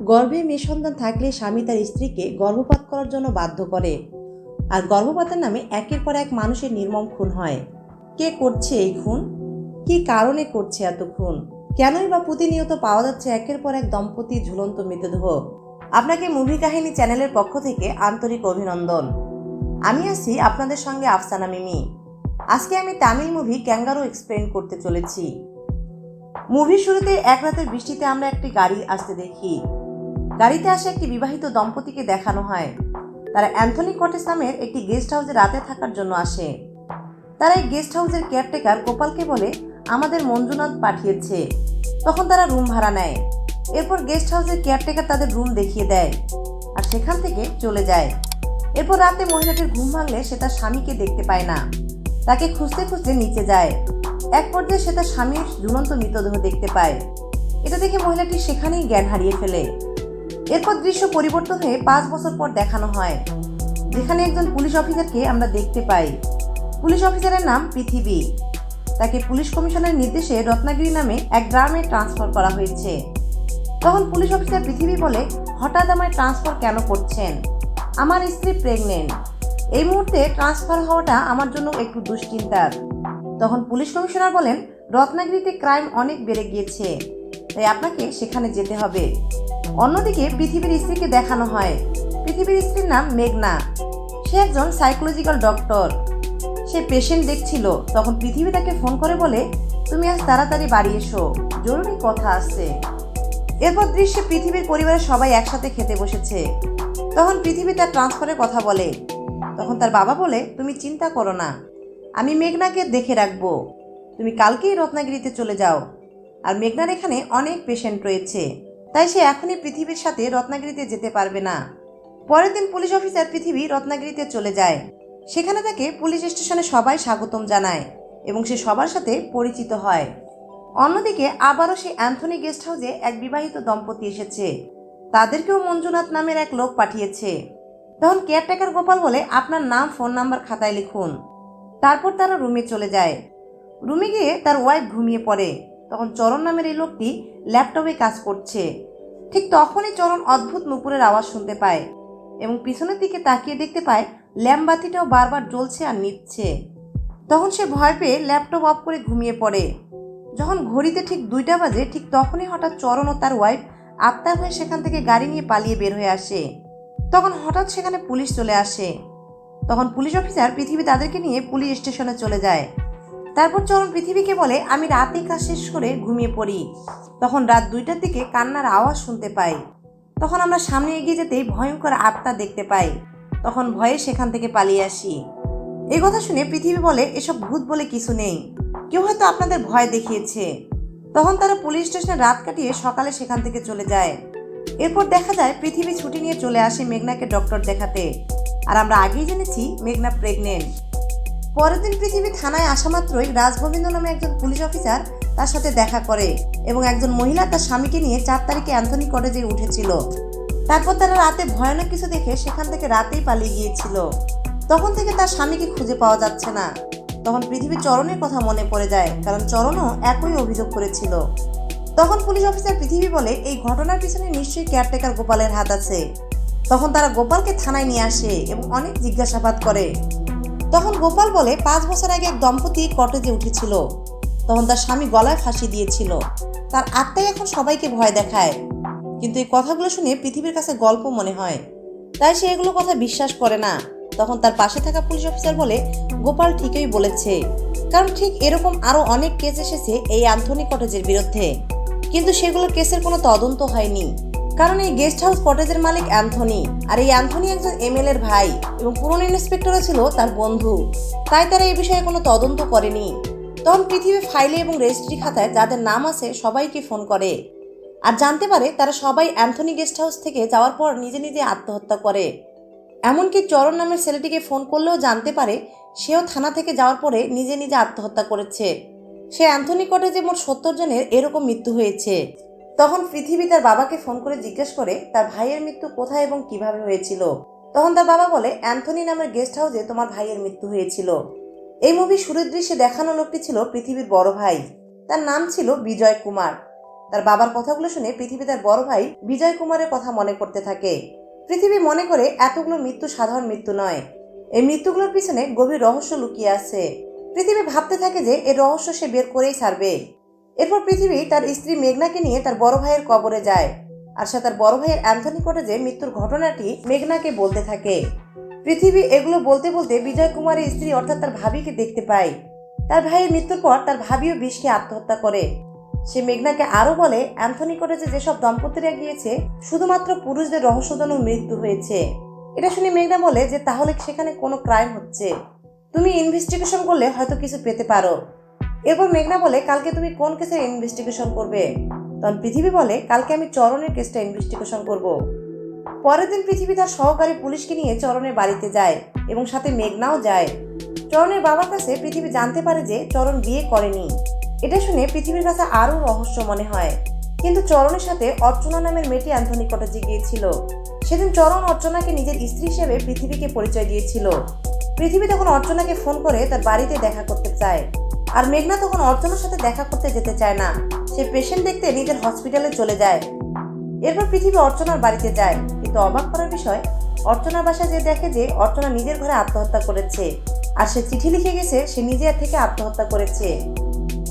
গর্ভে মেয়ে সন্তান থাকলে স্বামী তার স্ত্রীকে গর্ভপাত করার জন্য বাধ্য করে। আর গর্ভপাতের নামে একের পর এক মানুষের নির্মম খুন হয়। কে করছে এই খুন? কি কারণে করছে এত খুন? কেনই বা প্রতিনিয়ত পাওয়া যাচ্ছে একের পর এক দম্পতি ঝুলন্ত মৃতদেহ? আপনাকে মুভি কাহিনী চ্যানেলের পক্ষ থেকে আন্তরিক অভিনন্দন। আমি আছি আপনাদের সঙ্গে আফসানা মিমি। আজকে আমি তামিল মুভি ক্যাঙ্গারো এক্সপ্লেন করতে চলেছি। মুভির শুরুতে এক রাতের বৃষ্টিতে আমরা একটি গাড়ি আসতে দেখি। গাড়িতে আসে একটি বিবাহিত দম্পতিকে দেখানো হয়। তারা অ্যান্থনি কটেজ নামের একটি গেস্ট হাউসে রাতে থাকার জন্য আসে। তারা এই গেস্ট হাউসের কেয়ারটেকার গোপালকে বলে, আমাদের মঞ্জুনাথ পাঠিয়েছে। তখন তারা রুম ভাড়া নেয়। এরপর গেস্ট হাউসের কেয়ারটেকার তাদের রুম দেখিয়ে দেয় আর সেখান থেকে চলে যায়। এরপর রাতে মহিলাটির ঘুম ভাঙলে সে তার স্বামীকে দেখতে পায় না। তাকে খুঁজতে খুঁজতে নিচে যায়। এক পর্যায়ে সে তার স্বামীর ঝুলন্ত মৃতদেহ দেখতে পায়। এটা দেখে মহিলাটি সেখানেই জ্ঞান হারিয়ে ফেলে। এরপর দৃশ্য পরিবর্তন হয়ে পাঁচ বছর পর দেখানো হয়। যেখানে একজন পুলিশ অফিসারকে আমরা দেখতে পাই। পুলিশ অফিসারের নাম পৃথিবী। তাকে পুলিশ কমিশনের নির্দেশে রত্নাগিরি নামে এক গ্রামে ট্রান্সফার করা হয়েছে। তখন পুলিশ অফিসার পৃথিবী বলে, হঠাৎ আমায় ট্রান্সফার কেন করছেন? আমার স্ত্রী প্রেগনেন্ট। এই মুহূর্তে ট্রান্সফার হওয়াটা আমার জন্য একটু দুশ্চিন্তার। তখন পুলিশ কমিশনার বলেন, রত্নাগিরিতে ক্রাইম অনেক বেড়ে গিয়েছে। তাই আপনাকে সেখানে যেতে হবে। অন্যদিকে পৃথিবীর স্ত্রীকে দেখানো হয়। পৃথিবীর স্ত্রীর নাম মেঘনা। সে একজন সাইকোলজিক্যাল ডক্টর সে পেশেন্ট দেখছিল, তখন পৃথিবী তাকে ফোন করে বলে, তুমি আজ তাড়াতাড়ি বাড়ি এসো, জরুরি কথা আছে। এরপর দৃশ্যে পৃথিবীর পরিবারের সবাই একসাথে খেতে বসেছে। তখন পৃথিবী তার ট্রান্সফারের কথা বলে। তখন তার বাবা বলে, তুমি চিন্তা করো না, আমি মেঘনাকে দেখে রাখব। তুমি কালকেই রত্নাগিরিতে চলে যাও। আর মেঘনার এখানে অনেক পেশেন্ট রয়েছে। তাই সে এখনই পৃথিবীর সাথে রত্নাগিরিতে যেতে পারবে না। পরের দিন পুলিশ অফিসার পৃথিবী রত্নাগিরিতে চলে যায়। সেখানে তাকে পুলিশ স্টেশনে সবাই স্বাগতম জানায় এবং সে সবার সাথে পরিচিত হয়। অন্যদিকে আবারও সে অ্যান্থনি গেস্ট হাউসে এক বিবাহিত দম্পতি এসেছে। তাদেরকেও মঞ্জুনাথ নামের এক লোক পাঠিয়েছে। তখন কেয়ারটেকার গোপাল বলে আপনার নাম, ফোন নাম্বার খাতায় লিখুন। তারপর তারা রুমে চলে যায়। রুমে গিয়ে তার ওয়াইফ ঘুমিয়ে পড়ে। তখন চরণ নামের এই লোকটি ল্যাপটপে কাজ করছে। ঠিক তখনই চরণ অদ্ভুত নুপুরের আওয়াজ শুনতে পায় এবং পিছনের দিকে তাকিয়ে দেখতে পায় ল্যাম্প বাতিটাও বারবার জ্বলছে আর নিচ্ছে। তখন সে ভয় পেয়ে ল্যাপটপ অফ করে ঘুমিয়ে পড়ে। যখন ঘড়িতে ঠিক দুইটা বাজে, ঠিক তখনই হঠাৎ চরণ ও তার ওয়াইফ আত্মার হয়ে সেখান থেকে গাড়ি নিয়ে পালিয়ে বের হয়ে আসে। তখন হঠাৎ সেখানে পুলিশ চলে আসে। তখন পুলিশ অফিসার পৃথিবী তাদেরকে নিয়ে পুলিশ স্টেশনে চলে যায়। তারপর চরণ পৃথিবীকে বলে, আমি রাতেই কাজ শেষ করে ঘুমিয়ে পড়ি। তখন রাত দুইটার দিকে কান্নার আওয়াজ শুনতে পাই। তখন আমরা সামনে এগিয়ে যেতেই ভয়ঙ্কর আত্মা দেখতে পাই। তখন ভয়ে সেখান থেকে পালিয়ে আসি। এই কথা শুনে পৃথিবী বলে, এসব ভূত বলে কিছু নেই। কেউ হয়তো আপনাদের ভয় দেখিয়েছে। তখন তারা পুলিশ স্টেশনে রাত কাটিয়ে সকালে সেখান থেকে চলে যায়। এরপর দেখা যায়, পৃথিবী ছুটি নিয়ে চলে আসে মেঘনাকে ডক্টর দেখাতে। আর আমরা আগেই জেনেছি, মেঘনা প্রেগনেন্ট পরের দিন পৃথিবী থানায় আসা মাত্রই রাজগোবিন্দ নামে একজন পুলিশ অফিসার তার সাথে দেখা করে এবং একজন মহিলা তার স্বামীকে নিয়ে চার তারিখে অ্যান্থনি কটেজে উঠেছিল। তারপর তারা রাতে ভয়ানক কিছু দেখে সেখান থেকে রাতেই পালিয়ে গিয়েছিল। তখন থেকে তার স্বামীকে খুঁজে পাওয়া যাচ্ছে না। তখন পৃথিবী চরণের কথা মনে পড়ে যায়, কারণ চরণও একই অভিযোগ করেছিল। তখন পুলিশ অফিসার পৃথিবী বলে, এই ঘটনার পিছনে নিশ্চয়ই কেয়ারটেকার গোপালের হাত আছে। তখন তারা গোপালকে থানায় নিয়ে আসে এবং অনেক জিজ্ঞাসাবাদ করে। তখন গোপাল বলে, পাঁচ বছর আগে এক দম্পতি কটেজে উঠেছিল। তখন তার স্বামী গলায় ফাঁসি দিয়েছিল। তার আত্মাই এখন সবাইকে ভয় দেখায়। কিন্তু এই কথাগুলো শুনে পৃথিবীর কাছে গল্প মনে হয়। তাই সে এগুলো কথা বিশ্বাস করে না। তখন তার পাশে থাকা পুলিশ অফিসার বলে, গোপাল ঠিকই বলেছে। কারণ ঠিক এরকম আরও অনেক কেস এসেছে এই অ্যান্থনি কটেজের বিরুদ্ধে। কিন্তু সেগুলো কেসের কোনো তদন্ত হয়নি। কারণ এই গেস্ট হাউস কটেজের মালিক অ্যান্থনি। আর এই অ্যান্থনি একজন এমএল এর ভাই এবং পুরনো ইন্সপেক্টরও ছিল তার বন্ধু। তাই তারা এই বিষয়ে কোনো তদন্ত করেনি। তখন পৃথিবী ফাইলে এবং রেজিস্ট্রি খাতায় যাদের নাম আছে সবাইকে ফোন করে। আর জানতে পারে তারা সবাই অ্যান্থনি গেস্ট হাউস থেকে যাওয়ার পর নিজে নিজে আত্মহত্যা করে। এমনকি চরণ নামের ছেলেটিকে ফোন করলেও জানতে পারে সেও থানা থেকে যাওয়ার পরে নিজে নিজে আত্মহত্যা করেছে। সে অ্যান্থনি কটেজে মোট সত্তর জনের এরকম মৃত্যু হয়েছে। তখন পৃথিবী তার বাবাকে ফোন করে জিজ্ঞেস করে, তার ভাইয়ের মৃত্যু কোথায় এবং কীভাবে হয়েছিল? তখন তার বাবা বলে, অ্যান্থনি নামের গেস্ট হাউসে তোমার ভাইয়ের মৃত্যু হয়েছিল। এই মুভি শুরুর দৃশ্যে দেখানো লোকটি ছিল পৃথিবীর বড় ভাই। তার নাম ছিল বিজয় কুমার। তার বাবার কথাগুলো শুনে পৃথিবী তার বড় ভাই বিজয় কুমারের কথা মনে করতে থাকে। পৃথিবী মনে করে, এতগুলো মৃত্যু সাধারণ মৃত্যু নয়। এই মৃত্যুগুলোর পিছনে গভীর রহস্য লুকিয়ে আছে। পৃথিবী ভাবতে থাকে যে, এর রহস্য সে বের করেই ছাড়বে। এরপর পৃথিবী তার স্ত্রী মেঘনাকে নিয়ে তার বড় ভাইয়ের কবরে যায়। আর সে তার বড় ভাইয়ের অ্যান্থনি কটেজে মৃত্যুর ঘটনাটি মেঘনাকে বলতে থাকে। পৃথিবী এগুলো বলতে বলতে বিজয় কুমারের স্ত্রী অর্থাৎ তার ভাবিকে দেখতে পায়। তার ভাইয়ের মৃত্যুর পর তার ভাবিও বিষকে আত্মহত্যা করে। সে মেঘনাকে আরও বলে, অ্যান্থনি কটেজে যেসব দম্পতিরা গিয়েছে, শুধুমাত্র পুরুষদের রহস্যজনক মৃত্যু হয়েছে। এটা শুনে মেঘনা বলে যে, তাহলে সেখানে কোনো ক্রাইম হচ্ছে। তুমি ইনভেস্টিগেশন করলে হয়তো কিছু পেতে পারো। এরপর মেঘনা বলে, কালকে তুমি কোন কেসের ইনভেস্টিগেশন করবে? তখন পৃথিবী বলে, কালকে আমি চরণের কেসটা ইনভেস্টিগেশন করব। পরের দিন পৃথিবী তার সহকারী পুলিশকে নিয়ে চরণের বাড়িতে যায় এবং সাথে মেঘনাও যায়। চরণের বাবার কাছে পৃথিবী জানতে পারে যে চরণ বিয়ে করেনি। এটা শুনে পৃথিবীর কাছে আরও রহস্য মনে হয়। কিন্তু চরণের সাথে অর্চনা নামের মেয়েটি অ্যান্থনি কটেজে গিয়েছিল। সেদিন চরণ অর্চনাকে নিজের স্ত্রী হিসেবে পৃথিবীকে পরিচয় দিয়েছিল। পৃথিবী তখন অর্চনাকে ফোন করে তার বাড়িতে দেখা করতে চায়। আর মেঘনা তখন অর্চনার সাথে দেখা করতে যেতে চায় না। সে পেশেন্ট দেখতে নিজের হসপিটালে চলে যায়। এরপর পৃথিবী অর্চনার বাড়িতে যায়। কিন্তু অবাক করার বিষয় অর্চনা বাসায় যে দেখে যে অর্চনা নিজের ঘরে আত্মহত্যা করেছে। আর সে চিঠি লিখে গেছে, সে নিজের থেকে আত্মহত্যা করেছে।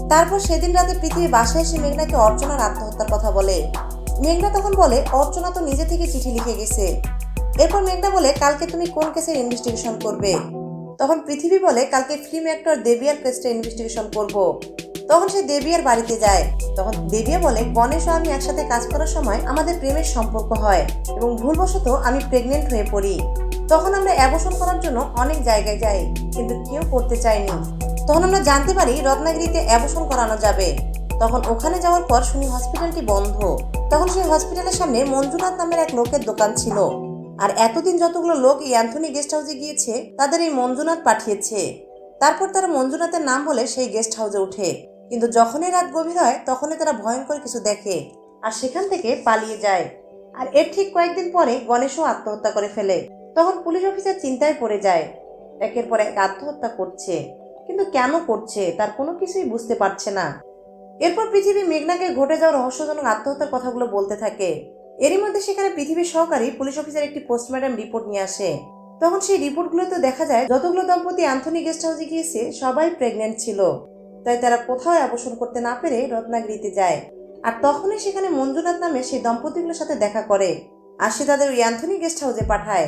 তারপর সেদিন রাতে পৃথিবী বাসায় এসে মেঘনাকে অর্চনার আত্মহত্যার কথা বলে। মেঘনা তখন বলে, অর্চনা তো নিজে থেকে চিঠি লিখে গেছে। এরপর মেঘনা বলে, কালকে তুমি কোন কেসের ইনভেস্টিগেশন করবে? তখন পৃথিবী বলে, কালকে ফিল্ম অ্যাক্টর দেবিয়ার কেসটা ইনভেস্টিগেশন করব। তখন সে দেবিয়ার বাড়িতে যায়। তখন দেবিয়া বলে গণেশ ও আমি একসাথে কাজ করার সময় আমাদের প্রেমের সম্পর্ক হয় এবং ভুলবশত আমি প্রেগনেন্ট হয়ে পড়ি। তখন আমরা অ্যাবর্শন করার জন্য অনেক জায়গায় যাই, কিন্তু কেউ করতে চায়নি। তখন আমরা জানতে পারি রত্নাগিরিতে অ্যাবর্শন করানো যাবে। তখন ওখানে যাওয়ার পর শুনি হসপিটালটি বন্ধ। তখন সেই হসপিটালের সামনে মঞ্জুনাথ নামের এক লোকের দোকান ছিল। আর এতদিন যতগুলো লোক এই অ্যান্থনি গেস্ট হাউসে গিয়েছে, তাদের এই মঞ্জুনাথ পাঠিয়েছে। তারপর তারা মঞ্জুনাথের নাম বলে সেই গেস্ট হাউসে ওঠে। কিন্তু যখনই রাত গভীর হয়, তখনই তারা ভয়ঙ্কর কিছু দেখে আর সেখান থেকে পালিয়ে যায়। আর এর ঠিক কয়েকদিন পরে গণেশও আত্মহত্যা করে ফেলে। তখন পুলিশ অফিসার চিন্তায় পড়ে যায়। একের পর এক আত্মহত্যা করছে। কিন্তু কেন করছে, তার কোনো কিছুই বুঝতে পারছে না। এরপর পৃথিবী মেঘনাকে ঘটে যাওয়া রহস্যজনক আত্মহত্যার কথাগুলো বলতে থাকে। এরই মধ্যে সেখানে পৃথিবীর সহকারী পুলিশ অফিসার একটি পোস্টমর্টম রিপোর্ট নিয়ে আসে। তখন সেই রিপোর্টগুলোতে দেখা যায়, যতগুলো দম্পতি অ্যান্থনি গেস্ট হাউসে গিয়েছে, সবাই প্রেগনেন্ট ছিল। তাই তারা কোথাও অবসর করতে না পেরে রত্নাগিরিতে যায়। আর তখনই সেখানে মঞ্জুনাথ নামে সেই দম্পতিগুলোর সাথে দেখা করে আর সে তাদের ওই অ্যান্থনি গেস্ট হাউসে পাঠায়।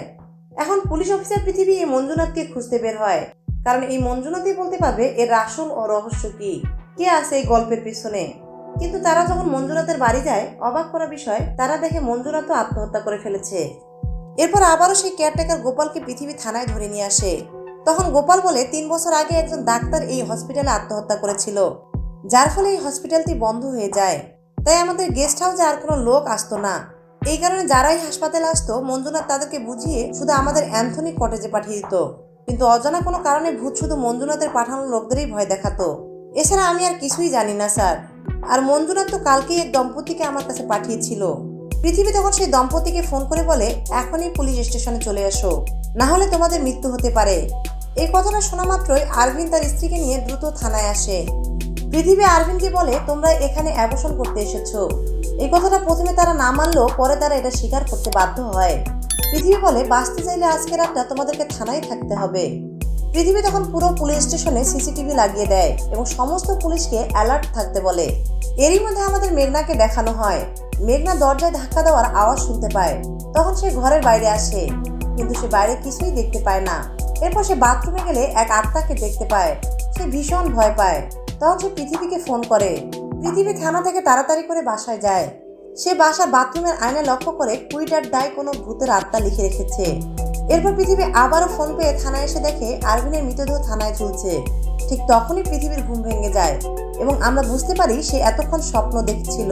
এখন পুলিশ অফিসার পৃথিবী এই মঞ্জুনাথকে খুঁজতে বের হয়। কারণ এই মঞ্জুনাথই বলতে পারবে, এর আসল ও রহস্য কি? কে আছে এই গল্পের পিছনে? কিন্তু তারা যখন মঞ্জুনাথের বাড়ি যায়, অবাক করা বিষয়, তারা দেখে মঞ্জুনাথও আত্মহত্যা করে ফেলেছে। এরপর আবারও সেই কেয়ারটেকার গোপালকে পৃথিবী থানায় ধরে নিয়ে আসে। তখন গোপাল বলে, তিন বছর আগে একজন ডাক্তার এই হসপিটালে আত্মহত্যা করেছিল। যার ফলে এই হসপিটালটি বন্ধ হয়ে যায়। তাই আমাদের গেস্ট হাউসে আর কোনো লোক আসতো না। এই কারণে যারাই হাসপাতালে আসতো, মঞ্জুনাথ তাদেরকে বুঝিয়ে শুধু আমাদের অ্যান্থনি কটেজে পাঠিয়ে দিত। কিন্তু অজানা কোনো কারণে ভূত শুধু মঞ্জুনাথের পাঠানো লোকদেরই ভয় দেখাতো। এছাড়া আমি আর কিছুই জানি না, স্যার। আর মঞ্জুনাথ তো কালকেই এক দম্পতিকে আমার কাছে পাঠিয়েছিল। পৃথিবী তখন সেই দম্পতিকে ফোন করে বলে, এখনই পুলিশ স্টেশনে চলে এসো। না হলে তোমাদের মৃত্যু হতে পারে। এই কথাটা শোনা মাত্রই আরভিন তার স্ত্রীকে নিয়ে দ্রুত থানায় আসে। পৃথিবী আরভিনকে বলে, তোমরা এখানে অ্যাবর্শন করতে এসেছ। এই কথাটা প্রথমে তারা না মানলেও পরে তারা এটা স্বীকার করতে বাধ্য হয়। পৃথিবী বলে, বাঁচতে চাইলে আজকে রাতটা তোমাদেরকে থানায় থাকতে হবে। পৃথিবী তখন পুরো পুলিশ স্টেশনে সিসিটিভি লাগিয়ে দেয় এবং সমস্ত পুলিশকে অ্যালার্ট থাকতে বলে। এরই মধ্যে আমাদের মেঘনাকে দেখানো হয়। মেঘনা দরজায় ধাক্কা দেওয়ার আওয়াজ শুনতে পায়। তখন সে ঘরের বাইরে আসে, কিন্তু সে বাইরে কিছুই দেখতে পায় না। এরপর সে বাথরুমে গেলে এক আত্মাকে দেখতে পায়। সে ভীষণ ভয় পায়। তখন সে পৃথিবীকে ফোন করে। পৃথিবী থানা থেকে তাড়াতাড়ি করে বাসায় যায়। সে বাসার বাথরুমের আয়না লক্ষ্য করে কুইটার দায় কোনো ভূতের আত্মা লিখে রেখেছে। এরপর পৃথিবী আবারও ফোন পেয়ে থানায় এসে দেখে আরভিনের মৃতদেহ থানায় ঝুলছে ঠিক তখনই পৃথিবীর ঘুম ভেঙে যায় এবং আমরা বুঝতে পারি সে এতক্ষণ স্বপ্ন দেখছিল।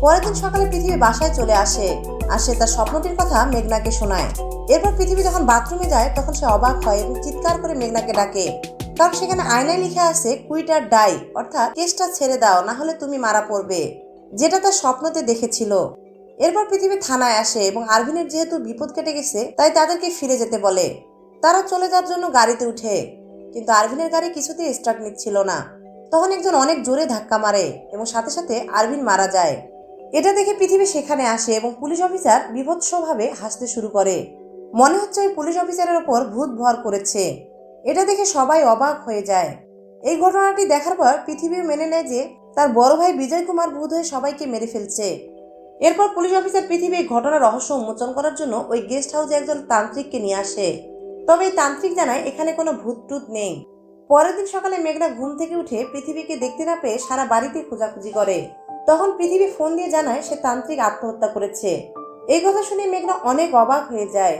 পরের দিন সকালে পৃথিবী বাসায় চলে আসে, আর সে তার স্বপ্নটির কথা মেঘনাকে শোনায়। এরপর পৃথিবী যখন বাথরুমে যায়, তখন সে অবাক হয় এবং চিৎকার করে মেঘনাকে ডাকে। কারণ সেখানে আয়নায় লিখে আছে কুইটার ডাই অর্থাৎ, কেসটা ছেড়ে দাও না হলে তুমি মারা পড়বে। যেটা তার স্বপ্নতে দেখেছিল। এরপর পৃথিবী থানায় আসে এবং আরভিনের যেহেতু বিপদ কেটে গেছে, তাই তাদেরকে ফিরে যেতে বলে। তারা চলে যাওয়ার জন্য গাড়িতে উঠে, কিন্তু আরভিনের গাড়ি কিছুতেই স্টার্ট নিচ্ছিল না। তখন একজন অনেক জোরে ধাক্কা মারে এবং সাথে সাথে আরবিন মারা যায়। এটা দেখে পৃথিবী সেখানে আসে এবং পুলিশ অফিসার বিভৎসভাবে হাসতে শুরু করে। মনে হচ্ছে ওই পুলিশ অফিসারের ওপর ভূত ভর করেছে। এটা দেখে সবাই অবাক হয়ে যায়। এই ঘটনাটি দেখার পর পৃথিবী মেনে নেয় যে তার বড় ভাই বিজয় কুমার ভূত হয়ে সবাইকে মেরে ফেলছে। এরপর পুলিশ অফিসার পৃথিবী ঘটনার রহস্য উন্মোচন করার জন্য ওই গেস্ট হাউসে একজন তান্ত্রিককে নিয়ে আসে। তবে এই তান্ত্রিক জানায় এখানে কোনো ভূত টুত নেই। পরের দিন সকালে মেঘনা ঘুম থেকে উঠে পৃথিবীকে দেখতে না পেয়ে সারা বাড়িতে খোঁজাখুঁজি করে। তখন পৃথিবী ফোন দিয়ে জানায় সে তান্ত্রিক আত্মহত্যা করেছে। এই কথা শুনে মেঘনা অনেক অবাক হয়ে যায়।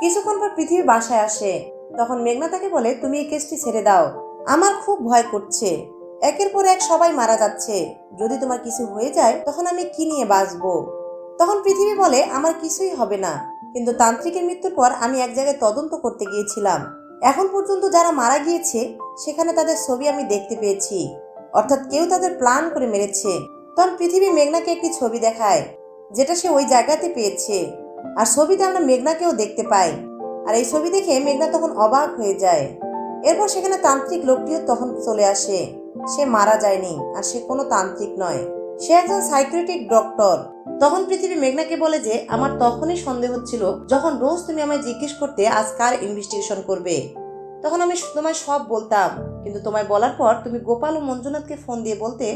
কিছুক্ষণ পর পৃথিবী বাসায় আসে। তখন মেঘনা তাকে বলে, তুমি এই কেসটি ছেড়ে দাও। আমার খুব ভয় করছে। একের পর এক সবাই মারা যাচ্ছে। যদি তোমার কিছু হয়ে যায়, তখন আমি কি নিয়ে বাঁচবো? তখন পৃথিবী বলে, আমার কিছুই হবে না। কিন্তু তান্ত্রিকের মৃত্যুর পর আমি এক জায়গায় তদন্ত করতে গিয়েছিলাম। এখন পর্যন্ত যারা মারা গিয়েছে, সেখানে তাদের ছবি আমি দেখতে পেয়েছি। অর্থাৎ কেউ তাদের প্ল্যান করে মেরেছে। তখন পৃথিবী মেঘনাকে একটি ছবি দেখায়, যেটা সে ওই জায়গাতে পেয়েছে। আর ছবিতে আমরা মেঘনাকেও দেখতে পাই। আর এই ছবি দেখে মেঘনা তখন অবাক হয়ে যায়। এরপর সেখানে তান্ত্রিক লোকটিও তখন চলে আসে। সে মারা যায়নি আর সে কোনো তান্ত্রিক নয়। সে একজন সাইক্রেটিক ডক্টর তখন পৃথিবী মেঘনাকে বলে যে, আমার তখনই সন্দেহ হচ্ছিল যখন রোজ তুমি আমায় জিজ্ঞেস করতে আজ কার ইনভেস্টিগেশন করবে। তখন আমি তোমায় সব বলতাম, কিন্তু তোমায় বলার পর তুমি গোপাল ও মঞ্জুনাথকে ফোন দিয়ে বলতে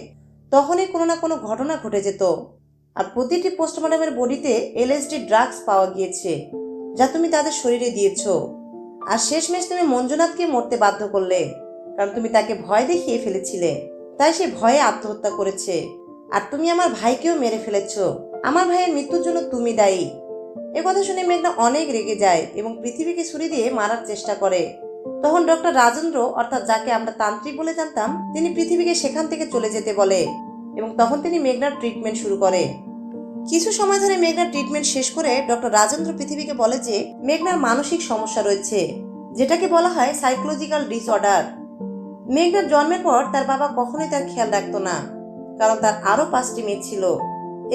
তখনই কোনো না কোনো ঘটনা ঘটে যেত। আর প্রতিটি পোস্টমর্টমের বডিতে এলএসডি ড্রাগস পাওয়া গিয়েছে, যা তুমি তাদের শরীরে দিয়েছ। আর শেষমেশ তুমি মঞ্জুনাথকে মরতে বাধ্য করলে। কারণ তুমি তাকে ভয় দেখিয়ে ফেলেছিলে। তাই সে ভয়ে আত্মহত্যা করেছে। আর তুমি আমার ভাইকেও মেরে ফেলেছ। আমার ভাইয়ের মৃত্যুর জন্য তুমি দায়ী। এ কথা শুনে মেঘনা অনেক রেগে যায় এবং পৃথিবীকে ছুরি দিয়ে মারার চেষ্টা করে। তখন ডক্টর রাজেন্দ্র, অর্থাৎ যাকে আমরা তান্ত্রিক বলে জানতাম, তিনি পৃথিবীকে সেখান থেকে চলে যেতে বলে এবং তখন তিনি মেঘনার ট্রিটমেন্ট শুরু করে। কিছু সময় ধরে মেঘনার ট্রিটমেন্ট শেষ করে ডক্টর রাজেন্দ্র পৃথিবীকে বলে যে, মেঘনার মানসিক সমস্যা রয়েছে, যেটাকে বলা হয় সাইকোলজিক্যাল ডিসঅর্ডার মেঘনার জন্মের পর তার বাবা কখনোই তার খেয়াল রাখতো না, কারণ তার আরও পাঁচটি মেয়ে ছিল।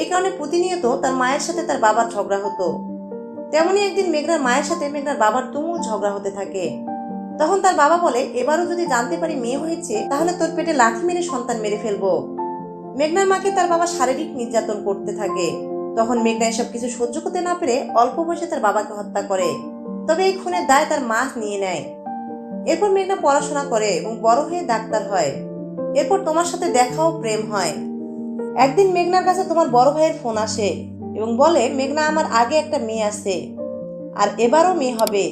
এই কারণে প্রতিনিয়ত তার মায়ের সাথে তার বাবার ঝগড়া হতো। তেমনি একদিন মেঘনার মায়ের সাথে মেঘনার বাবার তুমুল ঝগড়া হতে থাকে। তখন তার বাবা বলে, এবারও যদি জানতে পারি মেয়ে হয়েছে, তাহলে তোর পেটে লাথি মেরে সন্তান মেরে ফেলব। মেঘনার মাকে তার বাবা শারীরিক নির্যাতন করতে থাকে। তখন মেঘনা এসব কিছু সহ্য করতে না পেরে অল্প বয়সে তার বাবাকে হত্যা করে। তবে এই খুনের দায় তার মা নিয়ে নেয়। এরপর মেঘনা পড়াশোনা করে এবং বড় হয়ে ডাক্তার হয়। এরপর তোমার সাথে দেখাও প্রেম হয়। একদিন মেঘনার কাছে তোমার বড় ভাইয়ের ফোন আসে এবং বলে, মেঘনা, আমার আগে একটা মেয়ে আছে আর এবারও মেয়ে হবে।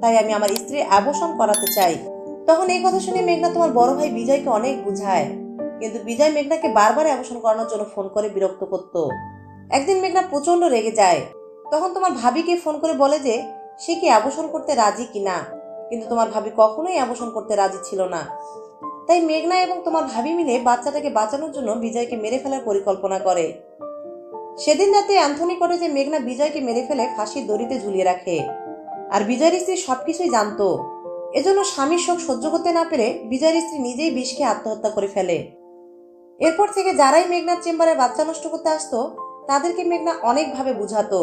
তাই আমি আমার স্ত্রী অ্যাবর্শন করাতে চাই। তখন এই কথা শুনে মেঘনা তোমার বড় ভাই বিজয়কে অনেক বুঝায়। কিন্তু বিজয় মেঘনাকে বারবার অ্যাবর্শন করানোর জন্য ফোন করে বিরক্ত করত। একদিন মেঘনা প্রচণ্ড রেগে যায়। তখন তোমার ভাবিকে ফোন করে বলে যে, সে কি অ্যাবর্শন করতে রাজি কিনা? কিন্তু তোমার ভাবি কখনোই অ্যাবর্শন করতে রাজি ছিল না। তাই মেঘনা এবং তোমার ভাবি মিলে বাচ্চাটাকে বাঁচানোর জন্য বিজয়কে মেরে ফেলার পরিকল্পনা করে। সেদিন রাতে অ্যান্থনি করে যে মেঘনা বিজয়কে মেরে ফেলে ফাঁসির দড়িতে ঝুলিয়ে রাখে। আর বিজয়ের স্ত্রী সবকিছুই জানতো। এজন্য স্বামীর শোক সহ্য করতে না পেরে বিজয়ের স্ত্রী নিজেই বিষকে আত্মহত্যা করে ফেলে। এরপর থেকে যারাই মেঘনার চেম্বারে বাচ্চা নষ্ট করতে আসতো, তাদেরকে মেঘনা অনেকভাবে বুঝাতো।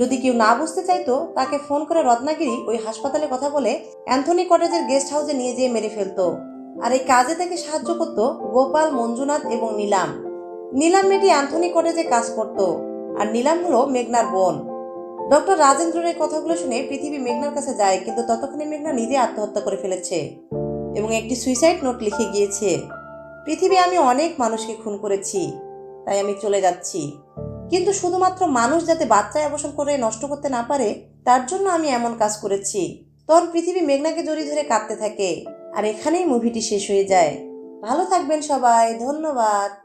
যদি কেউ না বুঝতে চাইতো, তাকে ফোন করে রত্নাগিরি ওই হাসপাতালে কথা বলে অ্যান্থনি কটেজের গেস্ট হাউসে নিয়ে যেয়ে মেরে ফেলতো। আর এই কাজে তাকে সাহায্য করত গোপাল, মঞ্জুনাথ এবং নীলাম। নীলাম মেয়েটি অ্যান্থনি কটেজে কাজ করত, আর নীলাম হলো মেঘনার বোন। ডক্টর রাজেন্দ্রের এই কথাগুলো শুনে পৃথিবী মেঘনার কাছে যায়, কিন্তু ততক্ষণে মেঘনা নিজে আত্মহত্যা করে ফেলেছে এবং একটি সুইসাইড নোট লিখে গিয়েছে, পৃথিবী আমি অনেক মানুষকে খুন করেছি, তাই আমি চলে যাচ্ছি। কিন্তু শুধুমাত্র মানুষ যাতে বাচ্চায় অবসর করে নষ্ট করতে না পারে, তার জন্য আমি এমন কাজ করেছি। তখন পৃথিবী মেঘনাকে জড়িয়ে ধরে কাঁদতে থাকে। আর এখানেই মুভিটি শেষ হয়ে যায়। ভালো থাকবেন সবাই। ধন্যবাদ।